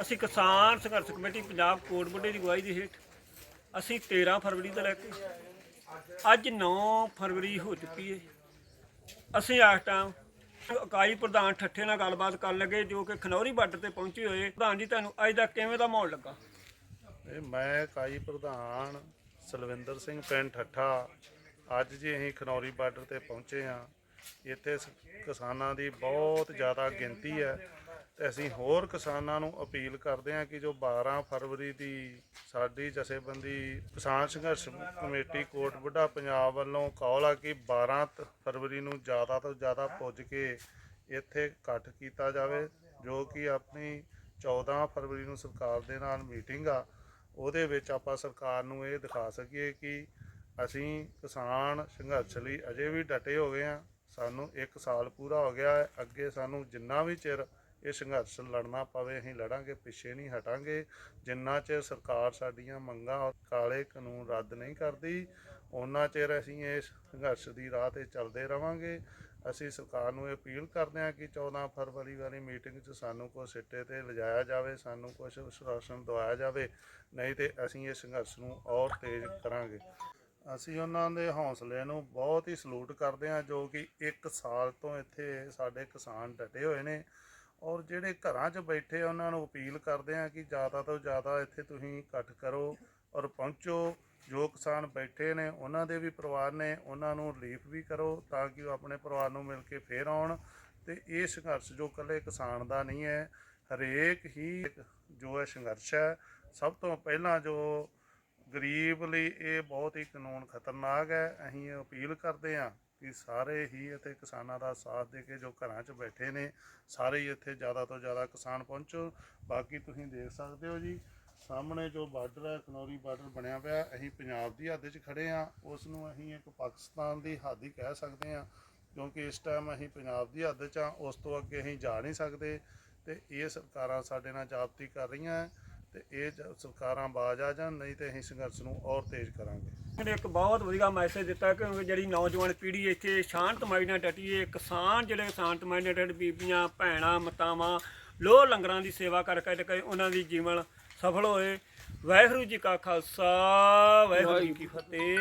ਅਸੀਂ ਕਿਸਾਨ ਸੰਘਰਸ਼ ਕਮੇਟੀ ਪੰਜਾਬ ਕੋਟ ਬੁੱਢੇ ਦੀ ਅਗਵਾਈ ਦੇ ਹੇਠ ਅਸੀਂ 13 ਫਰਵਰੀ ਤੋਂ ਲੈ ਕੇ ਅੱਜ 9 ਫਰਵਰੀ ਹੋ ਚੁੱਕੀ ਹੈ। ਅਸੀਂ ਇਸ ਟਾਈਮ ਇਕਾਈ ਪ੍ਰਧਾਨ ਠੱਠੇ ਨਾਲ ਗੱਲਬਾਤ ਕਰਨ ਲੱਗੇ ਜੋ ਕਿ ਖਨੌਰੀ ਬਾਰਡਰ ਤੇ ਪਹੁੰਚੇ ਹੋਏ। ਪ੍ਰਧਾਨ ਜੀ, ਤੁਹਾਨੂੰ ਅੱਜ ਦਾ ਕਿਵੇਂ ਦਾ ਮਾਹੌਲ ਲੱਗਾ? ਇਹ ਮੈਂ ਇਕਾਈ ਪ੍ਰਧਾਨ ਸਲਵਿੰਦਰ ਸਿੰਘ ਪਿੰਡ ਠੱਠਾ, ਅੱਜ ਜੀ ਅਸੀਂ ਖਨੌਰੀ ਬਾਰਡਰ ਤੇ ਪਹੁੰਚੇ ਹਾਂ। ਇੱਥੇ ਸ- ਕਿਸਾਨਾਂ ਦੀ ਬਹੁਤ ਜ਼ਿਆਦਾ ਗਿਣਤੀ ਹੈ। ਤੇ ਅਸੀਂ ਹੋਰ ਕਿਸਾਨਾਂ ਨੂੰ ਅਪੀਲ ਕਰਦੇ ਹਾਂ ਕਿ ਜੋ 12 ਫਰਵਰੀ ਦੀ ਸਾਡੀ ਜਥੇਬੰਦੀ ਕਿਸਾਨ ਸੰਘਰਸ਼ ਕਮੇਟੀ ਕੋਟ ਬੁੱਢਾ ਪੰਜਾਬ ਵੱਲੋਂ ਕਾਲ ਆ ਕਿ 12 ਤ- ਫਰਵਰੀ ਨੂੰ ਜ਼ਿਆਦਾ ਤੋਂ ਜ਼ਿਆਦਾ ਪੁੱਜ ਕੇ ਇੱਥੇ ਇਕੱਠ ਕੀਤਾ ਜਾਵੇ, ਜੋ ਕਿ ਆਪਣੀ 14 ਫਰਵਰੀ ਨੂੰ ਸਰਕਾਰ ਦੇ ਨਾਲ ਮੀਟਿੰਗ ਆ। ਉਹਦੇ ਵਿੱਚ ਆਪਾਂ ਸਰਕਾਰ ਨੂੰ ਇਹ ਦਿਖਾ ਸਕੀਏ ਕਿ ਅਸੀਂ ਕਿਸਾਨ ਸੰਘਰਸ਼ ਲਈ ਅਜੇ ਵੀ ਡਟੇ ਹੋ ਗਏ ਆ ਸਾਨੂੰ 1 ਸਾਲ ਪੂਰਾ ਹੋ ਗਿਆ ਹੈ, ਅੱਗੇ ਸਾਨੂੰ ਜਿੰਨਾ ਵੀ ਚਿਰ ਇਹ ਸੰਘਰਸ਼ ਲੜਨਾ ਪਵੇ, ਅਸੀਂ ਲੜਾਂਗੇ, ਪਿੱਛੇ ਨਹੀਂ ਹਟਾਂਗੇ। ਜਿੰਨਾ ਚਿਰ ਸਰਕਾਰ ਸਾਡੀਆਂ ਮੰਗਾਂ ਔਰ ਕਾਲੇ ਕਾਨੂੰਨ ਰੱਦ ਨਹੀਂ ਕਰਦੀ ਉਹਨਾਂ ਚਿਰ ਅਸੀਂ ਇਸ ਸੰਘਰਸ਼ ਦੀ ਰਾਹ ਤੇ ਚੱਲਦੇ ਰਵਾਂਗੇ। ਅਸੀਂ ਸਰਕਾਰ ਨੂੰ ਇਹ ਅਪੀਲ ਕਰਦੇ ਹਾਂ ਕਿ 14 ਫਰਵਰੀ ਵਾਲੀ ਮੀਟਿੰਗ 'ਚ ਸਾਨੂੰ ਕੋਈ ਸਿੱਟੇ ਤੇ ਲਿਜਾਇਆ ਜਾਵੇ, ਸਾਨੂੰ ਕੁਝ ਵਿਸ਼ਵਾਸਨ ਦਵਾਇਆ ਜਾਵੇ, ਨਹੀਂ ਤੇ ਅਸੀਂ ਇਹ ਸੰਘਰਸ਼ ਨੂੰ ਔਰ ਤੇਜ਼ ਕਰਾਂਗੇ। ਅਸੀਂ ਉਹਨਾਂ ਦੇ ਹੌਸਲੇ ਨੂੰ ਬਹੁਤ ਹੀ ਸਲੂਟ ਕਰਦੇ ਹਾਂ, ਜੋ ਕਿ 1 ਸਾਲ ਤੋਂ ਇੱਥੇ ਸਾਡੇ ਕਿਸਾਨ ਡਟੇ ਹੋਏ ਨੇ ਔਰ ਜਿਹੜੇ ਘਰਾਂ 'ਚ ਬੈਠੇ ਉਹਨਾਂ ਨੂੰ ਅਪੀਲ ਕਰਦੇ ਹਾਂ ਕਿ ਜ਼ਿਆਦਾ ਤੋਂ ਜ਼ਿਆਦਾ ਇੱਥੇ ਤੁਸੀਂ ਇਕੱਠ ਕਰੋ ਔਰ ਪਹੁੰਚੋ। ਜੋ ਕਿਸਾਨ ਬੈਠੇ ਨੇ, ਉਹਨਾਂ ਦੇ ਵੀ ਪਰਿਵਾਰ ਨੇ, ਉਹਨਾਂ ਨੂੰ ਰਿਲੀਫ ਵੀ ਕਰੋ ਤਾਂ ਕਿ ਉਹ ਆਪਣੇ ਪਰਿਵਾਰ ਨੂੰ ਮਿਲ ਕੇ ਫੇਰ ਆਉਣ। ਤੇ ਇਹ ਸੰਘਰਸ਼ ਜੋ ਇਕੱਲੇ ਕਿਸਾਨ ਦਾ ਨਹੀਂ ਹੈ, ਹਰੇਕ ਹੀ ਜੋ ਹੈ ਸੰਘਰਸ਼ ਹੈ, ਸਭ ਤੋਂ ਪਹਿਲਾਂ ਜੋ ਗਰੀਬ ਲਈ ਇਹ ਬਹੁਤ ਹੀ ਕਾਨੂੰਨ ਖਤਰਨਾਕ ਹੈ। ਅਸੀਂ ਇਹ ਅਪੀਲ ਕਰਦੇ ਹਾਂ ਕਿ ਸਾਰੇ ਹੀ ਇੱਥੇ ਕਿਸਾਨਾਂ ਦਾ ਸਾਥ ਦੇ ਕੇ ਜੋ ਘਰਾਂ 'ਚ ਬੈਠੇ ਨੇ, ਸਾਰੇ ਹੀ ਇੱਥੇ ਜ਼ਿਆਦਾ ਤੋਂ ਜ਼ਿਆਦਾ ਕਿਸਾਨ ਪਹੁੰਚੋ। ਬਾਕੀ ਤੁਸੀਂ ਦੇਖ ਸਕਦੇ ਹੋ ਜੀ, ਸਾਹਮਣੇ ਜੋ ਬਾਰਡਰ ਹੈ ਖਨੌਰੀ ਬਾਰਡਰ ਬਣਿਆ ਪਿਆ, ਅਸੀਂ ਪੰਜਾਬ ਦੀ ਹੱਦ 'ਚ ਖੜੇ ਆ ਉਸ ਨੂੰ ਅਸੀਂ ਇੱਕ ਪਾਕਿਸਤਾਨ ਦੀ ਹੱਦ ਹੀ ਕਹਿ ਸਕਦੇ ਆ ਕਿਉਂਕਿ ਇਸ ਟਾਈਮ ਅਸੀਂ ਪੰਜਾਬ ਦੀ ਹੱਦ 'ਚ ਆ ਉਸ ਤੋਂ ਅੱਗੇ ਅਸੀਂ ਜਾ ਨਹੀਂ ਸਕਦੇ ਤੇ ਇਹ ਸਰਕਾਰਾਂ ਸਾਡੇ ਨਾਲ ਜਾਬਤੀ ਕਰ ਰਹੀਆਂ। ਤੇ ਇਹ ਸਰਕਾਰਾਂ ਬਾਜ ਆ ਜਾਣ, ਨਹੀਂ ਤੇ ਅਸੀਂ ਸੰਘਰਸ਼ ਨੂੰ ਔਰ ਤੇਜ਼ ਕਰਾਂਗੇ। ਇਹਨੇ ਇੱਕ ਬਹੁਤ ਵਧੀਆ ਮੈਸੇਜ ਦਿੱਤਾ ਕਿ ਜਿਹੜੀ ਨੌਜਵਾਨ ਪੀੜ੍ਹੀ ਇੱਥੇ ਸ਼ਾਂਤਮਈ ਨਾਲ ਡਟੀ ਹੈ। ਕਿਸਾਨ ਜਿਹੜੇ ਸ਼ਾਂਤਮਈ ਨਾਲ ਡਟ, ਬੀਬੀਆਂ, ਭੈਣਾਂ, ਮਤਾਵਾਂ, ਲੋਹ ਲੰਗਰਾਂ ਦੀ ਸੇਵਾ ਕਰ ਕਰਕੇ ਉਹਨਾਂ ਦੀ ਜੀਵਨ ਸਫਲ ਹੋਏ। ਵਾਹਿਗੁਰੂ ਜੀ ਕਾ ਖਾਲਸਾ, ਵਾਹਿਗੁਰੂ ਜੀ ਕੀ ਫਤਿਹ।